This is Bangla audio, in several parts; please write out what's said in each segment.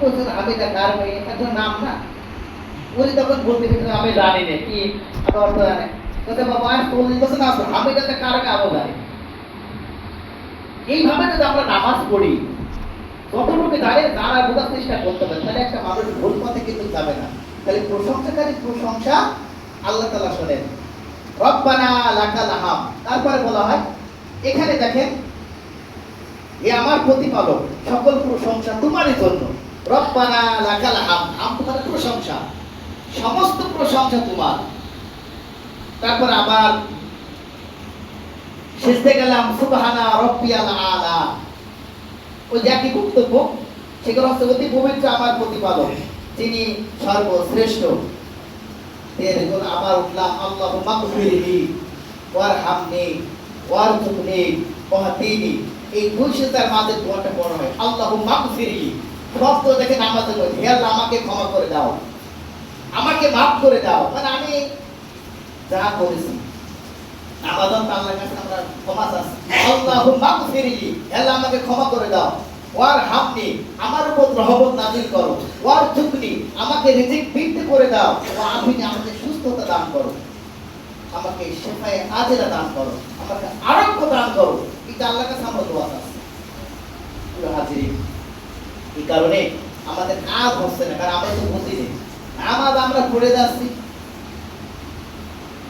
বলছেন আমি কার একজন নাম না? উনি তখন বলতে আমি জানি না কি অর্থ জানে বলছে, বাবা আমি এটা কার কারও জানি। এইভাবে যদি আমরা নামাজ পড়ি তারা বোঝার চেষ্টা করতে তাহলে একটা মানুষ ভুল পথে কিন্তু যাবে না। তাহলে প্রশংসাকারী প্রশংসা আল্লাহ তালা শোনেন। রব্বানা লাকাল হাম তারপরে বলা হয়, এখানে দেখেন, এ আমার প্রতিপালক, সকল প্রশংসা তোমারই জন্য। লাকাল হাম প্রশংসা। সমস্ত প্রশংসা তোমার। তারপর আবার গেলাম আলা। বক্তব্য সেগুলো হচ্ছে অতি পবিত্র আমার প্রতিপালক, যিনি সর্বশ্রেষ্ঠ। আবার উঠলাম, আল্লাহ মাগফিরলি, ওয়ারহামনি ওয়ারজুকনি ওয়াহদিনি। এই দুই সিজদার মাঝে দোয়াটা পড়া হয়, আল্লাহ মাগফিরলি। শব্দ দেখে বলছে হে আল্লাহ, আমাকে ক্ষমা করে দাও। আমাকে মাফ করে দাও। মানে আমি যা করেছি। তো আল্লাহর কাছে আমরা ক্ষমা চাচ্ছি। আল্লাহু আল্লাহ, আমাকে ক্ষমা করে দাও। ওয়ার আমার উপর নাজিল করো। ওয়ার জুকনি আমাকে রিজিক বৃদ্ধি করে দাও। ও আফিনি আমাকে সুস্থতা দান করো। আমাকে শেফায়ে আজেরা দান করো। আমাকে আরোগ্য দান করো। এটা আল্লাহর কাছে আমরা দোয়া চাচ্ছি। এই কারণে আমাদের নাম হচ্ছে না, কারণ আমরা তো বুঝিনি নামাজ আমরা পড়ে যাচ্ছি।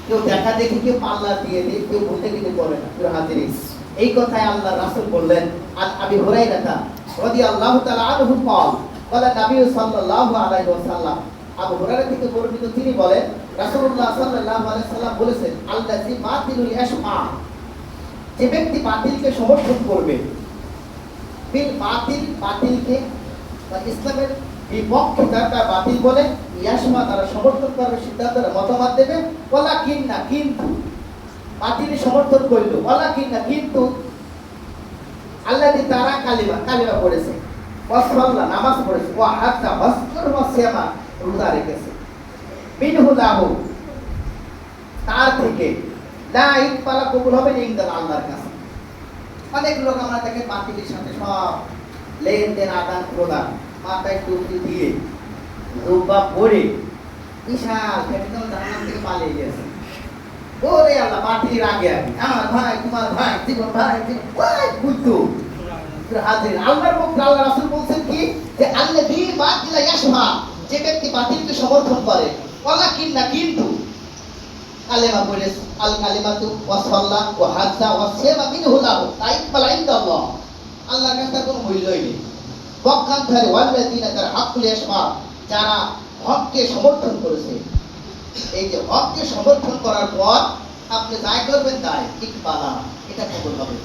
কেউ দেখা দেখি, কেউ পাল্লা দিয়ে দিই কেউ বলতে কিন্তু করে না, কেউ হাতে এই কথায় আল্লাহ রাসুল বললেন আর আমি হরাই রাখা রদি আল্লাহ তালা আনহু পাল বলে নাবি সাল্লাহ আলাই আবু থেকে বর্ণিত তিনি বলেন, রাসূলুল্লাহ সাল্লাল্লাহু আলাইহি সাল্লাম বলেছেন যে ব্যক্তি বাতিলকে সমর্থন করবে বাতিল বাতিলকে ইসলামের বিপক্ষে তারা বাতিল বলে ইয়াসমা তারা সমর্থন করবে সিদ্ধান্ত মতামত দেবে। বলা কিন না কিন্তু, বাতিল সমর্থন করল। বলা কিন না কিন্তু আল্লাহ তারা কালিমা কালিমা পড়েছে। নামাজ পড়েছে। ও হস্তর রোজা রেখেছে। মিনহু লাহু, তার থেকে, লা কবুল হবে না আল্লাহর কাছে। অনেক লোক আমরা বাতিলের সাথে সব লেনদেন আদান প্রদান মাথায় টুপি দিয়ে রূপা পরে বিশাল জাহান্নাম থেকে পালিয়ে গেছে। ওরে আল্লাহ বাতিলের আগে আগে আমার ভাই, তোমার ভাই, জীবন ভাই বুঝতো হাজির আল্লাহর আল্লাহ রাসূল বলছেন কি? যে আল্লাহ বি বাতিলা ইয়াশমা যে ব্যক্তি বাতিলকে সমর্থন করে ওয়ালা কিন্না কিন্তু কালেমা বলে আল কালিমাতু ওয়া সাল্লা ওয়া হাজ্জা ওয়া লাহু। তাইকবাল ইনদাল্লাহ আল্লাহর কাছে কোনো মূল্যই নেই। পক্ষান্তরে ওয়াল্লাযিনা তার হাক্কুল ইয়াশমা যারা হককে সমর্থন করেছে। এই যে হককে সমর্থন করার পর আপনি যাই করবেন তাই, ইকবালা, এটা কবুল হবে।